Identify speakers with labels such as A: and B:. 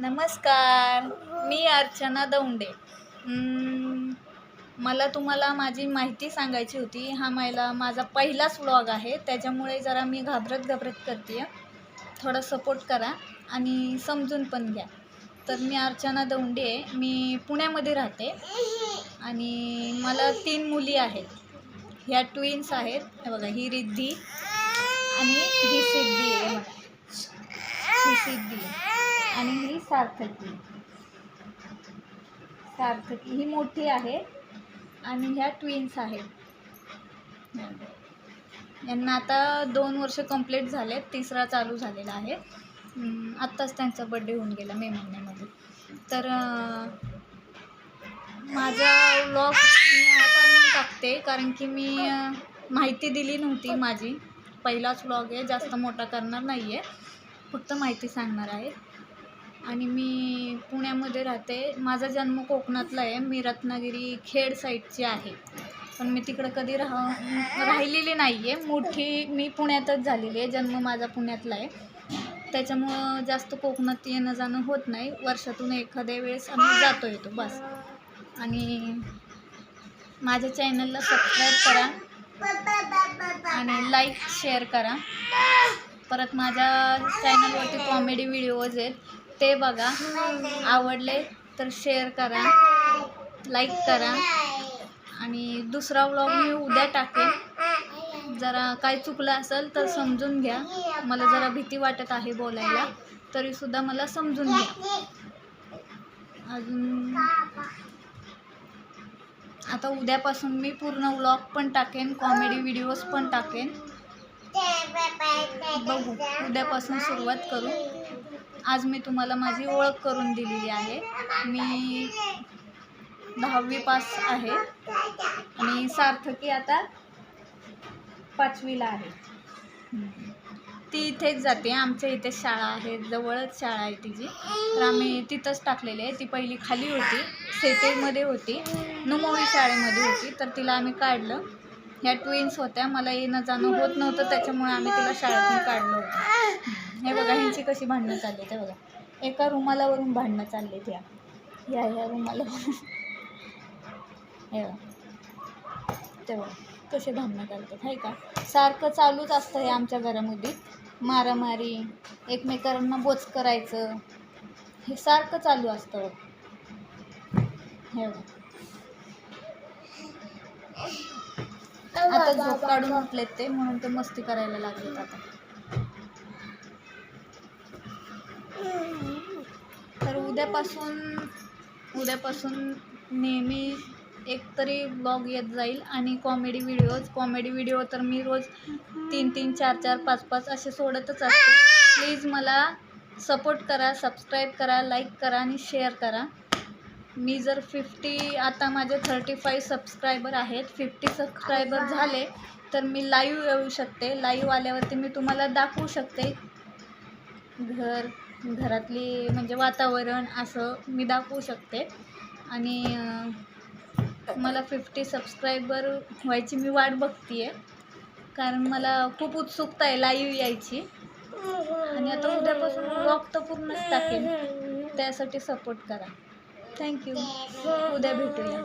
A: नमस्कार मी अर्चना दौंडे. मला तुम्हाला माझी माहिती सांगायची होती. हा मला माझा पहिलाच व्लॉग आहे. त्याच्यामुळे जरा मी घाबरत घाबरत करते थोडा सपोर्ट करा आणि समजून पण घ्या. तर मी अर्चना दौंडे आहे. मी पुण्यामध्ये राहते. आणि मला तीन मुली आहेत. ह्या ट्विन्स आहेत. हे बघा ही रिद्धी आणि ही सिद्धी आहे. ही सिद्धी आणि ही सार्थकी. सार्थकी ही मोठी आहे आणि ह्या ट्विन्स आहेत. यांना आता दोन वर्ष कंप्लीट झाले तिसरा चालू झालेला आहे. आत्ताच त्यांचा बड्डे होऊन गेला मे महिन्यामध्ये. तर माझा व्लॉग मी आता नाही टाकते कारण की मी माहिती दिली नव्हती माझी. पहिलाच व्लॉग आहे जास्त मोठा करणार नाही आहे फक्त माहिती सांगणार आहे. आणि मी पुण्यामध्ये राहते. माझा जन्म कोकणातला आहे. मी रत्नागिरी खेड साईडची आहे. पण मी तिकडं कधी राह राहिलेली नाही आहे मोठी मी पुण्यातच झालेली आहे. जन्म माझा पुण्यातला आहे. त्याच्यामुळं जास्त कोकणात येणं जाणं होत नाही. वर्षातून एखाद्या वेळेस आम्ही जातो येतो बस. आणि माझ्या चॅनलला सबस्क्राईब करा. आणि लाईक शेअर करा. परत माझ्या चॅनलवरती कॉमेडी व्हिडिओज आहेत. ते बघा. आवडले तर शेअर करा लाईक करा. आणि दुसरा व्लॉग मी उद्या टाकेन. जरा काय चुकलं असेल तर समजून घ्या. मला जरा भीती वाटत आहे बोलायला तरीसुद्धा मला समजून घ्या. अजून आता उद्यापासून मी पूर्ण व्लॉग पण टाकेन कॉमेडी व्हिडिओज पण टाकेन. बघू उद्यापासून सुरुवात करू. आज मी तुम्हाला माझी ओळख करून दिलेली आहे. मी दहावी पास आहे आणि सार्थकी आता पाचवीला आहे. ती इथेच जाते आमच्या इथे शाळा आहे जवळच शाळा आहे तिची. तर आम्ही तिथंच टाकलेली आहे. ती पहिली खाली होती सेटेमध्ये होती नुमोळी शाळेमध्ये होती. तर तिला आम्ही काढलं. ह्या ट्विन्स होत्या. मला येणं जाणं होत नव्हतं त्याच्यामुळे आम्ही तिला शाळेतून काढलं होतं. हे बघा ह्यांची कशी भांडणं चालली ते बघा. एका रुमालावरून भांडणं चालली त्या ह्या ह्या रुमालावरून. हे बघा. ते बघा कसे भांडणं चालतात आहे का? सारखं चालूच असतं हे आमच्या घरामध्ये. मारामारी एकमेकांना बोच करायचं. हे सारखं चालू असतं. बघ. हे बघा. आता झोप काढून उठलेत ते म्हणून ते मस्ती करायला लागलेत आता. तर उद्यापासून उद्यापासून नेहमी एक तरी ब्लॉग येत जाईल आणि कॉमेडी व्हिडिओज कॉमेडी व्हिडिओ तर मी रोज तीन तीन चार चार पाच पाच असे सोडतच असते. प्लीज मला सपोर्ट करा सबस्क्राईब करा लाईक करा आणि शेअर करा. मी जर फिफ्टी आता माझे थर्टी फाईव्ह सबस्क्रायबर आहेत. फिफ्टी सबस्क्रायबर झाले तर मी लाईव्ह येऊ शकते. लाईव्ह आल्यावरती मी तुम्हाला दाखवू शकते. घर घरातली म्हणजे वातावरण असं मी दाखवू शकते. आणि मला फिफ्टी सबस्क्रायबर व्हायची मी वाट बघते आहे कारण मला खूप उत्सुकता आहे लाईव्ह यायची. आणि आता उद्यापासून ब्लॉग तर पूर्णच टाकेन. त्यासाठी सपोर्ट करा. थँक्यू उद्या भेटूया.